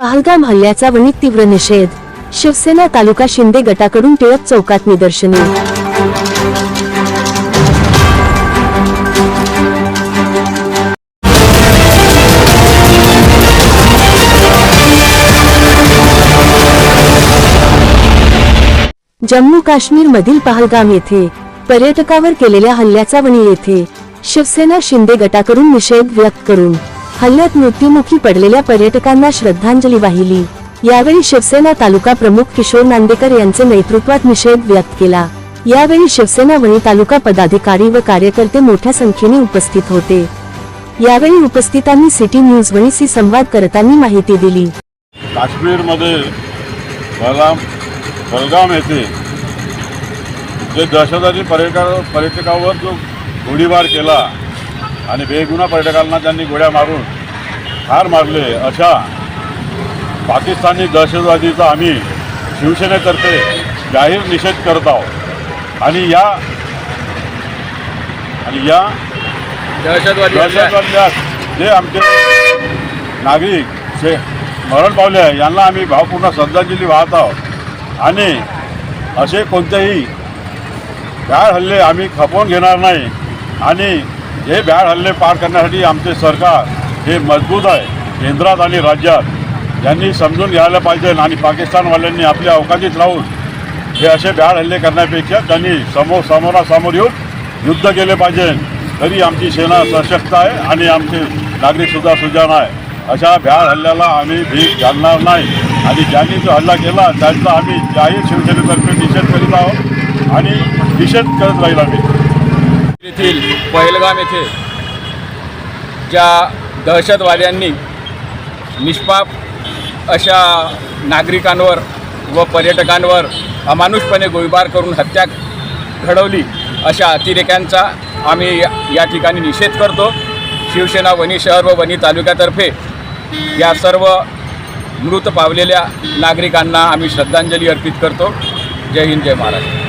पहलगाम हल्ल्याचा वणीत तीव्र निषेध. शिवसेना तालुका शिंदे गटाकडून टिळक चौकात निदर्शने. जम्मू काश्मीर मधील पहलगाम येथे पर्यटकावर केलेल्या हल्ल्याचा वणी येथे शिवसेना शिंदे गटाकडून निषेध व्यक्त करून. हल्ल्यात मृत्युमुखी पडलेल्या पर्यटकांना श्रद्धांजली वाहिली. यावेळी शिवसेना तालुका प्रमुख किशोर नांदेकर यांचे नेतृत्वात निषेध व्यक्त केला. यावेळी शिवसेना वणी तालुका पदाधिकारी व कार्यकर्ते मोठ्या संख्येने उपस्थित होते. यावेळी उपस्थितांनी सिटी न्यूज वणीशी संवाद करताना माहिती दिली. काश्मीरमध्ये बलगाम बलगाम येथे जे दहशतवादी पर्यटका पर्यटकावर जो गोळीबार केला आणि बेगुन्हा पर्यटकांना त्यांनी गोळ्या मारून ठार मारले. अशा पाकिस्तानी दहशतवादीचा आम्ही शिवसेनेतर्फे जाहीर निषेध करत आहोत. आणि या आणि या दहशतवादी दहशतवाद्यास जे आमचे नागरिक जे मरण पावले आहे यांना आम्ही भावपूर्ण श्रद्धांजली वाहत आहोत. आणि असे कोणतेही भ्याड हल्ले आम्ही खपवून घेणार नाही. आणि हे भ्याड हल्ले पार करण्यासाठी आमचे सरकार हे मजबूत आहे केंद्रात आणि राज्यात. यांनी समजून घ्यायला पाहिजे आणि पाकिस्तानवाल्यांनी आपल्या अवकाशीत राहून हे असे भ्याड हल्ले करण्यापेक्षा त्यांनी समोर समोरासमोर येऊन युद्ध केले पाहिजे. तरी आमची सेना सशक्त आहे आणि आमचे नागरिकसुद्धा सुजाण आहे. अशा भ्याड हल्ल्याला आम्ही भीक घालणार नाही. आणि ज्यांनी जो हल्ला केला त्यांचा आम्ही जाहीर शिवसेनेतर्फे निषेध करीत आहोत आणि निषेध करत राहील आम्ही. येथील पहलगाम येथे ज्या दहशतवाद्यांनी निष्पाप अशा नागरिकांवर व पर्यटकांवर अमानुषपणे गोळीबार करून हत्या घडवली अशा अतिरेक्यांचा आम्ही या- ठिकाणी निषेध करतो. शिवसेना वणी शहर व वणी तालुक्यातर्फे या सर्व मृत पावलेल्या नागरिकांना आम्ही श्रद्धांजली अर्पित करतो. जय हिंद जय महाराष्ट्र.